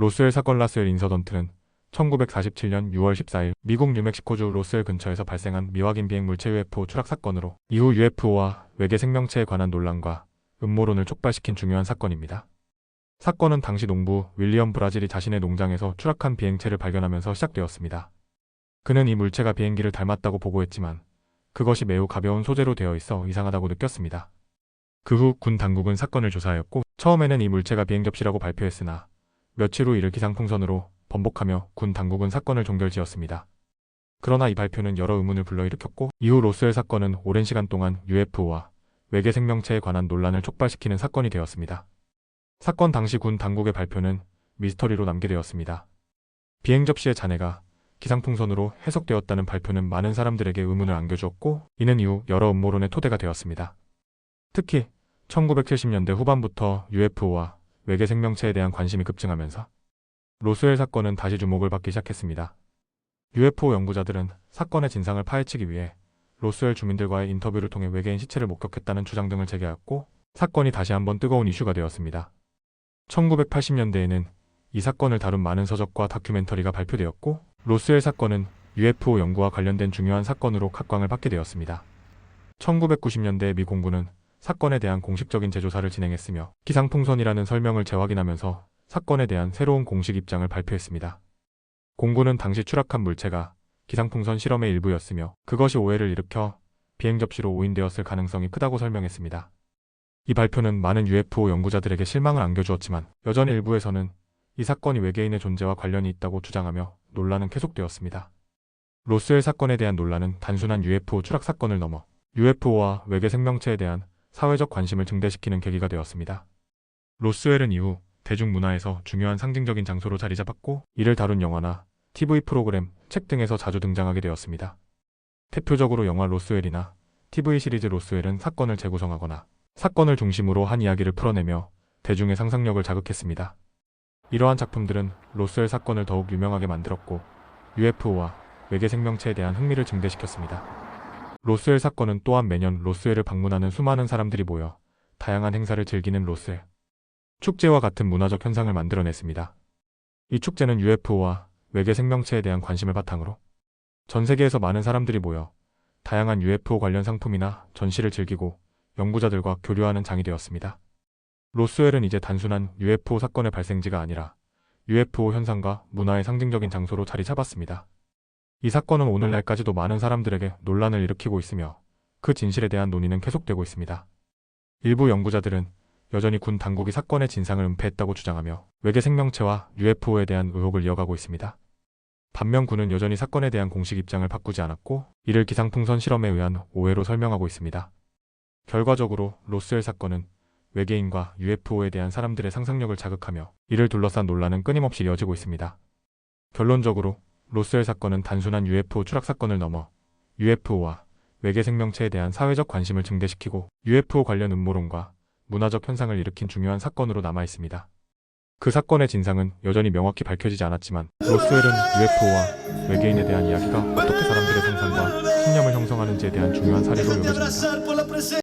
로스웰 사건 라스웰 인서던트는 1947년 6월 14일 미국 뉴멕시코주 로스웰 근처에서 발생한 미확인 비행 물체 UFO 추락 사건으로 이후 UFO와 외계 생명체에 관한 논란과 음모론을 촉발시킨 중요한 사건입니다. 사건은 당시 농부 윌리엄 브라질이 자신의 농장에서 추락한 비행체를 발견하면서 시작되었습니다. 그는 이 물체가 비행기를 닮았다고 보고했지만 그것이 매우 가벼운 소재로 되어 있어 이상하다고 느꼈습니다. 그 후 군 당국은 사건을 조사하였고 처음에는 이 물체가 비행 접시라고 발표했으나 며칠 후 이를 기상풍선으로 번복하며 군 당국은 사건을 종결지었습니다. 그러나 이 발표는 여러 의문을 불러일으켰고 이후 로스웰 사건은 오랜 시간 동안 UFO와 외계 생명체에 관한 논란을 촉발시키는 사건이 되었습니다. 사건 당시 군 당국의 발표는 미스터리로 남게 되었습니다. 비행 접시의 잔해가 기상풍선으로 해석되었다는 발표는 많은 사람들에게 의문을 안겨주었고 이는 이후 여러 음모론의 토대가 되었습니다. 특히 1970년대 후반부터 UFO와 외계 생명체에 대한 관심이 급증하면서 로스웰 사건은 다시 주목을 받기 시작했습니다. UFO 연구자들은 사건의 진상을 파헤치기 위해 로스웰 주민들과의 인터뷰를 통해 외계인 시체를 목격했다는 주장 등을 제기하였고 사건이 다시 한번 뜨거운 이슈가 되었습니다. 1980년대에는 이 사건을 다룬 많은 서적과 다큐멘터리가 발표되었고 로스웰 사건은 UFO 연구와 관련된 중요한 사건으로 각광을 받게 되었습니다. 1990년대 미 공군은 사건에 대한 공식적인 재조사를 진행했으며 기상풍선이라는 설명을 재확인하면서 사건에 대한 새로운 공식 입장을 발표했습니다. 공군은 당시 추락한 물체가 기상풍선 실험의 일부였으며 그것이 오해를 일으켜 비행 접시로 오인되었을 가능성이 크다고 설명했습니다. 이 발표는 많은 UFO 연구자들에게 실망을 안겨주었지만 여전히 일부에서는 이 사건이 외계인의 존재와 관련이 있다고 주장하며 논란은 계속되었습니다. 로스웰 사건에 대한 논란은 단순한 UFO 추락 사건을 넘어 UFO와 외계 생명체에 대한 사회적 관심을 증대시키는 계기가 되었습니다. 로스웰은 이후 대중문화에서 중요한 상징적인 장소로 자리 잡았고 이를 다룬 영화나 TV 프로그램, 책 등에서 자주 등장하게 되었습니다. 대표적으로 영화 로스웰이나 TV 시리즈 로스웰은 사건을 재구성하거나 사건을 중심으로 한 이야기를 풀어내며 대중의 상상력을 자극했습니다. 이러한 작품들은 로스웰 사건을 더욱 유명하게 만들었고 UFO와 외계 생명체에 대한 흥미를 증대시켰습니다. 로스웰 사건은 또한 매년 로스웰을 방문하는 수많은 사람들이 모여 다양한 행사를 즐기는 로스웰 축제와 같은 문화적 현상을 만들어냈습니다. 이 축제는 UFO와 외계 생명체에 대한 관심을 바탕으로 전 세계에서 많은 사람들이 모여 다양한 UFO 관련 상품이나 전시를 즐기고 연구자들과 교류하는 장이 되었습니다. 로스웰은 이제 단순한 UFO 사건의 발생지가 아니라 UFO 현상과 문화의 상징적인 장소로 자리 잡았습니다. 이 사건은 오늘날까지도 많은 사람들에게 논란을 일으키고 있으며 그 진실에 대한 논의는 계속되고 있습니다. 일부 연구자들은 여전히 군 당국이 사건의 진상을 은폐했다고 주장하며 외계 생명체와 UFO에 대한 의혹을 이어가고 있습니다. 반면 군은 여전히 사건에 대한 공식 입장을 바꾸지 않았고 이를 기상풍선 실험에 의한 오해로 설명하고 있습니다. 결과적으로 로스웰 사건은 외계인과 UFO에 대한 사람들의 상상력을 자극하며 이를 둘러싼 논란은 끊임없이 이어지고 있습니다. 결론적으로 로스웰 사건은 단순한 UFO 추락 사건을 넘어 UFO와 외계 생명체에 대한 사회적 관심을 증대시키고 UFO 관련 음모론과 문화적 현상을 일으킨 중요한 사건으로 남아 있습니다. 그 사건의 진상은 여전히 명확히 밝혀지지 않았지만 로스웰은 UFO와 외계인에 대한 이야기가 어떻게 사람들의 상상과 신념을 형성하는지에 대한 중요한 사례로 여겨집니다.